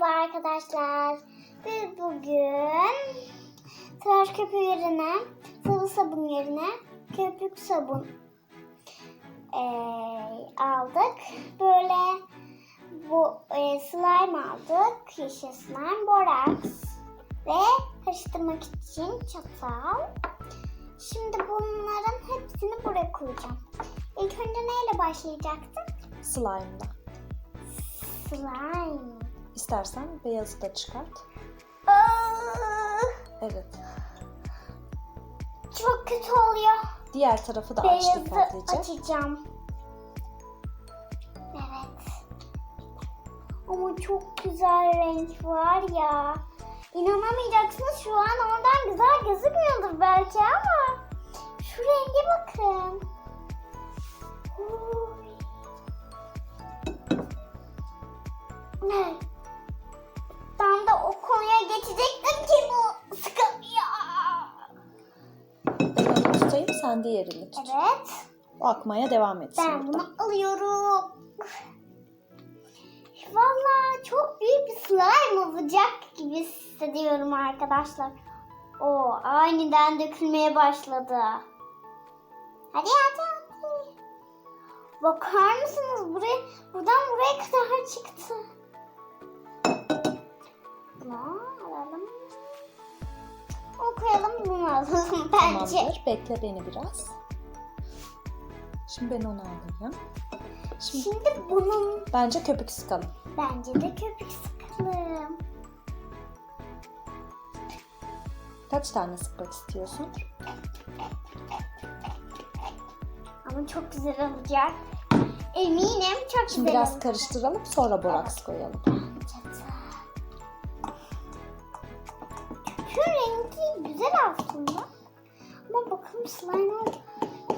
Merhaba arkadaşlar. Biz bugün tıraş köpüğü yerine, sıvı sabun yerine köpük sabun eee, aldık. Böyle bu eee, slime aldık. Yeşil slime, boraks ve karıştırmak için çatal. Şimdi bunların hepsini buraya koyacağım. İlk önce neyle başlayacaktık? Slime'da. Slime. İstersen beyazı da çıkart. Aa, Evet. çok kötü oluyor. Diğer tarafı da aç Beyazı dikkatlice. açacağım. Evet. Ama çok güzel renk var ya. İnanamayacaksınız şu an oradan güzel gözükmüyordur belki ama şu renge bakın. Uy. Ne? De konuya geçecektim ki bu sıkılıyor. Ben tutayım sen diğerini tut. Evet. O akmaya devam etsin Ben burada. bunu alıyorum. Valla çok büyük bir slime olacak gibi hissediyorum arkadaşlar. O aniden dökülmeye başladı. Hadi hadi hadi. Bakar mısınız buraya buradan buraya kadar çıktı. Bunu alalım. Koyalım bunu alalım bence. Tamamdır. Bekle beni biraz. Şimdi ben onu alayım. Şimdi Şimdi bunun bence köpük sıkalım. Bence de köpük sıkalım. Kaç tane sıkmak istiyorsun? Ama çok güzel olacak. Eminim çok Şimdi güzel biraz olacak. karıştıralım sonra boraks koyalım. Şu rengi güzel aslında. Ama bakalım slime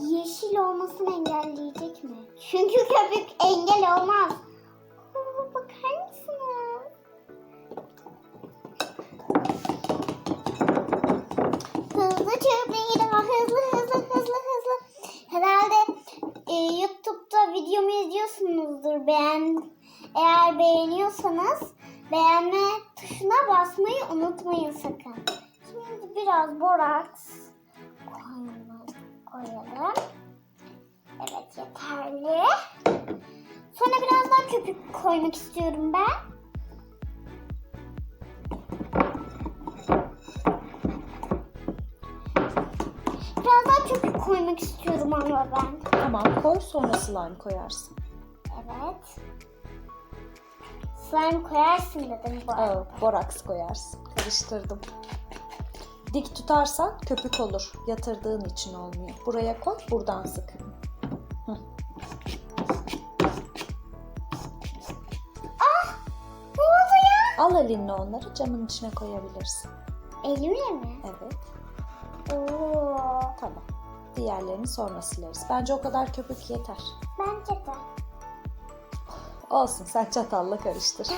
yeşil olmasını engelleyecek mi? Çünkü köpük engel olmaz. Oo, bakar mısınız? Hızlı çöpleyi daha hızlı hızlı hızlı hızlı. Herhalde e, YouTube'da videomu izliyorsunuzdur. Beğen, eğer beğeniyorsanız beğenme tuşuna basmayı unutmayın sakın. Şimdi biraz boraks koyalım. Evet yeterli. Sonra biraz daha köpük koymak istiyorum ben. Biraz daha köpük koymak istiyorum ama ben. Tamam koy sonra slime koyarsın. Evet. Slime koyarsın dedim bu arada. Aa, boraks koyarsın. Karıştırdım. Dik tutarsan köpük olur. Yatırdığın için olmuyor. Buraya koy, buradan sık. Hı. Ah! Ne oldu ya? Al elinle onları camın içine koyabilirsin. Elimle mi? Evet, Oo. tamam. Diğerlerini sonra sileriz. Bence o kadar köpük yeter. Bence de. Olsun, sen çatalla karıştır.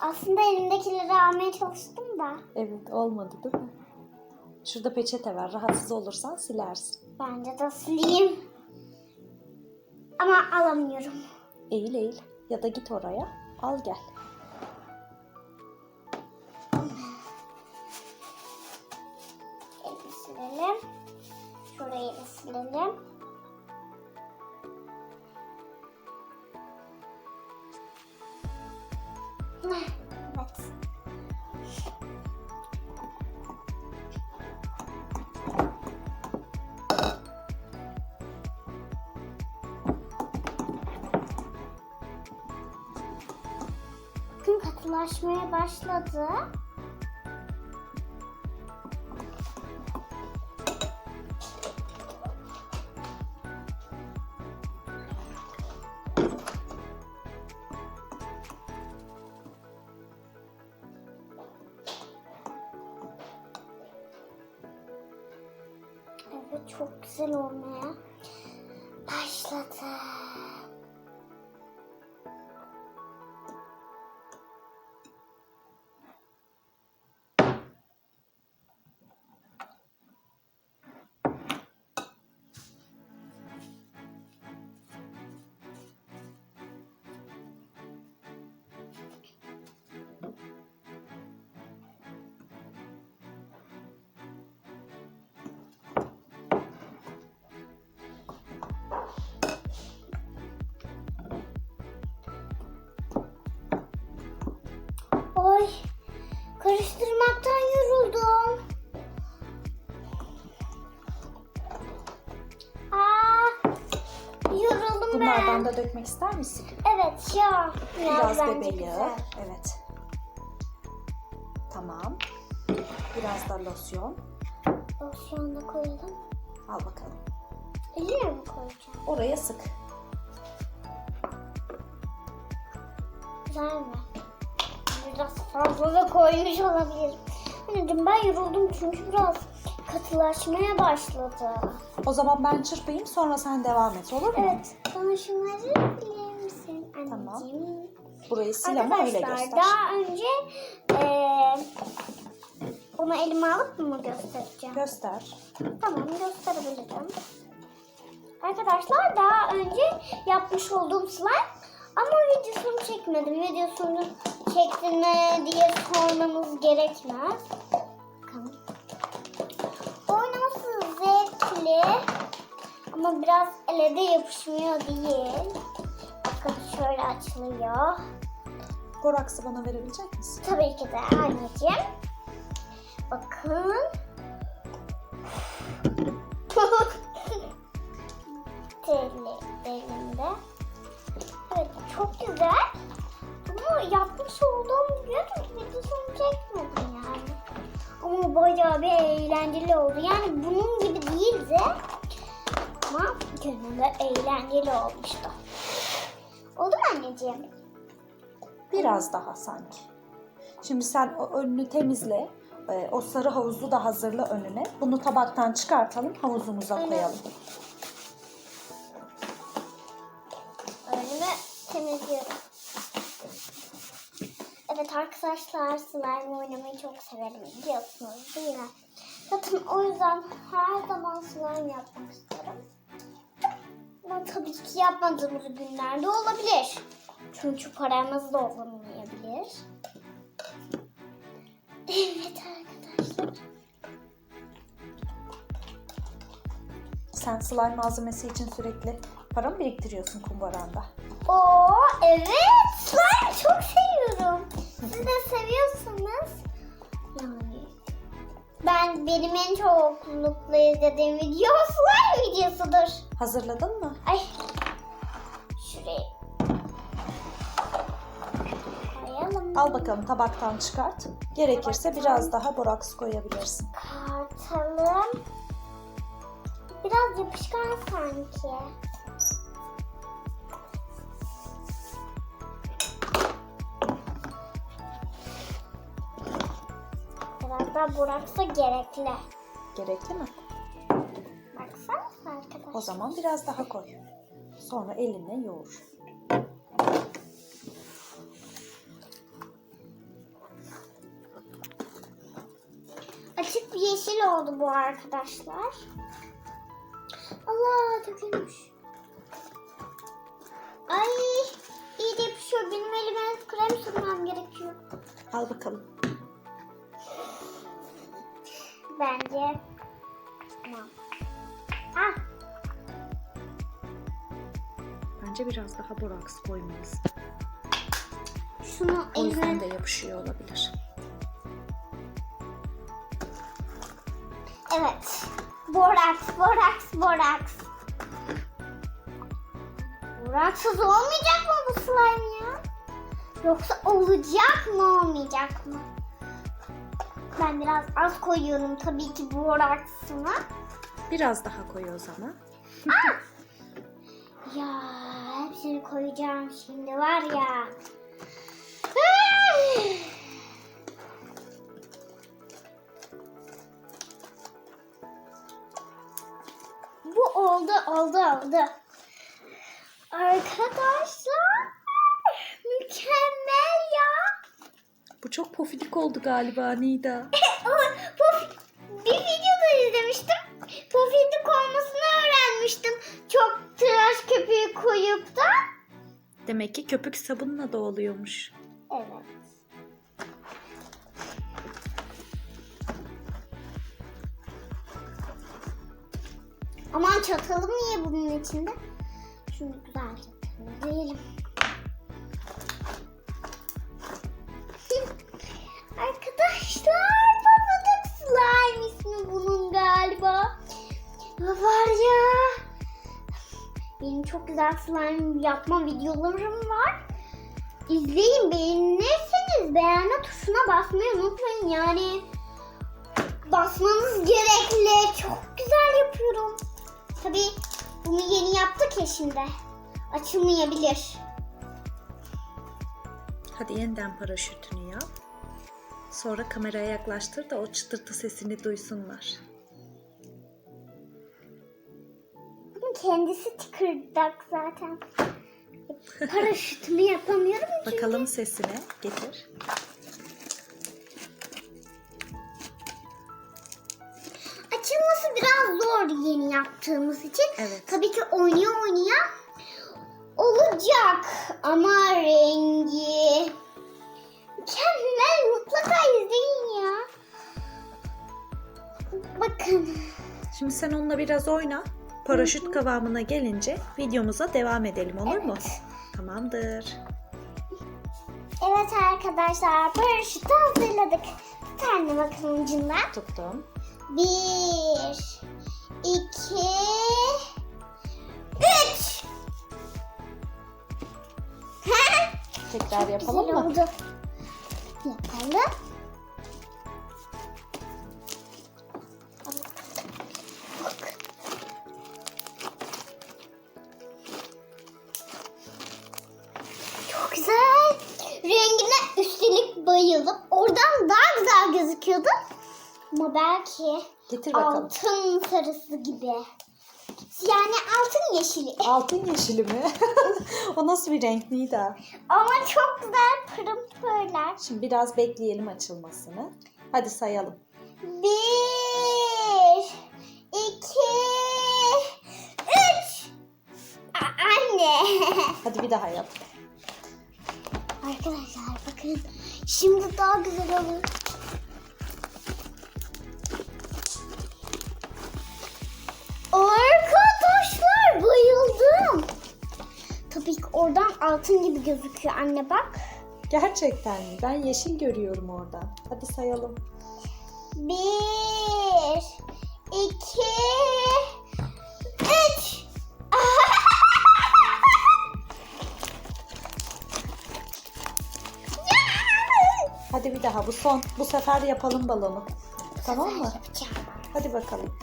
Aslında elimdekileri almaya çalıştım da. Evet, olmadı değil mi? Şurada peçete var. Rahatsız olursan silersin. Bence de sileyim. Ama alamıyorum. Eğil eğil. Ya da git oraya. Al gel. Elimi silelim. Şurayı da silelim. Bakın katılaşmaya başladı. Evet çok güzel olmaya da dökmek ister misin? Evet ya. Biraz bence bebeği. güzel. Evet. Tamam. Biraz da losyon. Losyon da koyalım. Al bakalım. Eline mi koyacağım? Oraya sık. Güzel mi? Biraz fazla da koymuş olabilirim. Anneciğim ben yoruldum çünkü biraz katılaşmaya başladı. O zaman ben çırpayım sonra sen devam et olur mu? Evet, bana şunları bilir misin Tamam. anneciğim? Burayı sil ama öyle Arkadaşlar göster. daha önce eee onu elime alıp mı göstereceğim? Göster. Tamam gösterebilirim. Arkadaşlar daha önce yapmış olduğum slime ama videosunu çekmedim. Videosunu çektin mi diye sormanız gerekmez. Bakalım. Oynaması zevkli ama biraz ele de yapışmıyor değil. Bakın şöyle açılıyor. Boraksı bana verebilecek misin? Tabii ki de anneciğim. Bakın. Deli, elinde. Evet çok güzel. Bunu yapmış olduğum bayağı bir eğlenceli oldu. Yani bunun gibi değildi. Ama de eğlenceli olmuştu. Oldu mu anneciğim? Biraz daha sanki. Şimdi sen o önünü temizle. Ee, O sarı havuzu da hazırla önüne. Bunu tabaktan çıkartalım, havuzumuza Evet. koyalım. Önümü temizliyorum. Evet arkadaşlar slime oynamayı çok severim biliyorsunuz değil mi? Zaten o yüzden her zaman slime yapmak isterim. Ama tabii ki yapmadığımız günlerde olabilir. Çünkü paramız da olamayabilir. Evet arkadaşlar. Sen slime malzemesi için sürekli para mı biriktiriyorsun kumbaranda? Oo evet benim en çoklukla izlediğim video slime videosudur. Hazırladın mı? Ay şuraya koyalım. Al bakalım tabaktan çıkart. Gerekirse biraz daha boraks koyabilirsin. Kartalım. Biraz yapışkan sanki. Biraz daha buraksa gerekli. Gerekli mi? Baksana arkadaşlar. O zaman biraz daha koy. Sonra elinle yoğur. Açık bir yeşil oldu bu arkadaşlar. Allah dökülmüş. Ay iyi de yapışıyor. Benim elime krem sürmem gerekiyor. Al bakalım. Bence. Tamam. Ah Bence biraz daha boraks koymalısın. şunu O yüzden elime... de yapışıyor olabilir. Evet. Boraks, boraks, boraks. Boraksız olmayacak mı bu slime ya? Yoksa olacak mı olmayacak mı? Ben biraz az koyuyorum tabii ki boraksına. Biraz daha koy o zaman. Ya hepsini koyacağım şimdi var ya. Bu oldu oldu oldu. Arkadaşlar mükemmel. Bu çok pofidik oldu galiba Nida. Ama Pof, bir videoda izlemiştim. Pofidik olmasını öğrenmiştim. Çok tıraş köpüğü koyup da. Demek ki köpük sabunla da oluyormuş. Evet. Aman çatalım niye bunun içinde? Şunu güzelce temizleyelim. Arkadaşlar Papadak Slime ismi bunun galiba. Var ya. Benim çok güzel slime yapma videolarım var. İzleyin beğenirseniz beğenme tuşuna basmayı unutmayın yani. Basmanız gerekli. Çok güzel yapıyorum. Tabi bunu yeni yaptık ya şimdi. Açılmayabilir. Hadi yeniden paraşütünü yap. Sonra kameraya yaklaştır da o çıtırtı sesini duysunlar. Kendisi tıkırdak zaten. Paraşütümü yapamıyorum çünkü. Bakalım sesine. Getir. Açılması biraz zor yeni yaptığımız için. Evet. Tabii ki oynaya oynaya olacak. Ama rengi mükemmel. Mutlaka izleyin ya. Bakın. Şimdi sen onunla biraz oyna. Paraşüt kıvamına gelince videomuza devam edelim olur mu? Evet. Tamamdır. Evet arkadaşlar paraşütü hazırladık. Tut anne bakalım ucundan. Tuttum. Bir, iki, üç. Tekrar yapalım Güzel mı? oldu. Yapalım. Çok güzel. Rengine üstelik bayıldım. Oradan daha güzel gözüküyordu. Ama belki Getir bakalım. altın sarısı gibi. Yani altın yeşili. Altın yeşili mi? o nasıl bir renk Nida? Ama çok güzel pırım pırlar. Şimdi biraz bekleyelim açılmasını. Hadi sayalım. Bir, iki, üç. A- anne. Hadi bir daha yap. Arkadaşlar bakın. Şimdi daha güzel olur. Altın gibi gözüküyor anne bak. Gerçekten mi? Ben yeşil görüyorum oradan. Hadi sayalım. Bir, iki, üç. Hadi bir daha bu son. Bu sefer yapalım balonu. Tamam mı? Hadi bakalım.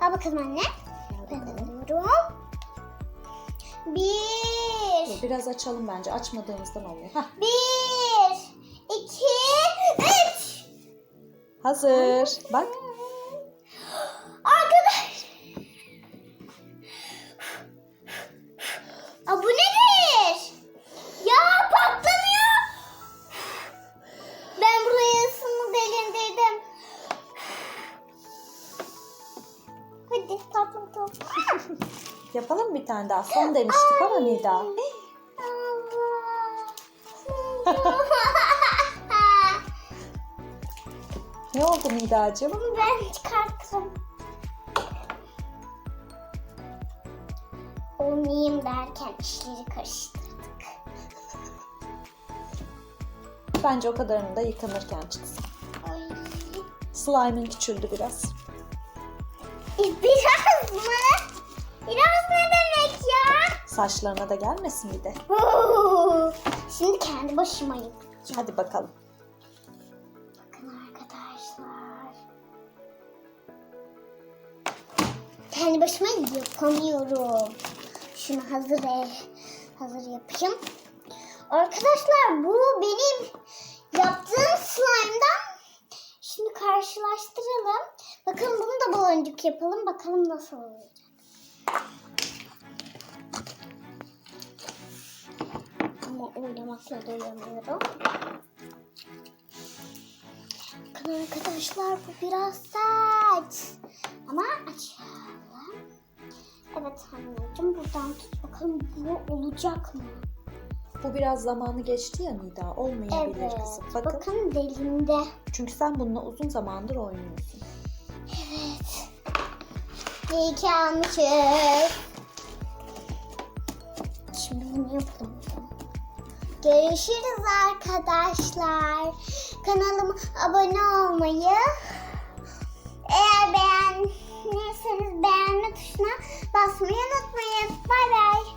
Al bakalım anne. Ben bakalım. alıyorum. Bir, Biraz açalım bence. Açmadığımızdan oluyor. Hah, bir, iki, üç. hazır. Bak. Yapalım bir tane daha. Son demiştik ama Nida. Ne oldu Nida'cığım? Bunu ben çıkarttım. Olmayayım derken işleri karıştırdık. Bence o kadarını da yıkanırken çıksın. Ay. Küçüldü biraz. E, Biraz mı? Biraz ne demek ya? Saçlarına da gelmesin bir de. Şimdi kendi başıma yapacağım. Hadi bakalım. Bakın arkadaşlar. Kendi başıma yapamıyorum. Şunu hazır e, hazır yapayım. Arkadaşlar bu benim yaptığım slime'dan. Şimdi karşılaştıralım. Bakalım bunu da baloncuk yapalım. Bakalım nasıl olacak. Ama oynamakla doyamıyorum. Bakın arkadaşlar bu biraz sert. Ama açalım. Evet anneciğim buradan tut bakalım bu olacak mı? Bu biraz zamanı geçti ya Nida. Olmayabilir Evet. kızım. Bakın. Bakın delinde. Çünkü sen bununla uzun zamandır oynuyorsun. İyi ki almışız. Şimdi bunu yapalım. Görüşürüz arkadaşlar. Kanalıma abone olmayı, eğer beğendiyseniz beğenme tuşuna basmayı unutmayın. Bay bay.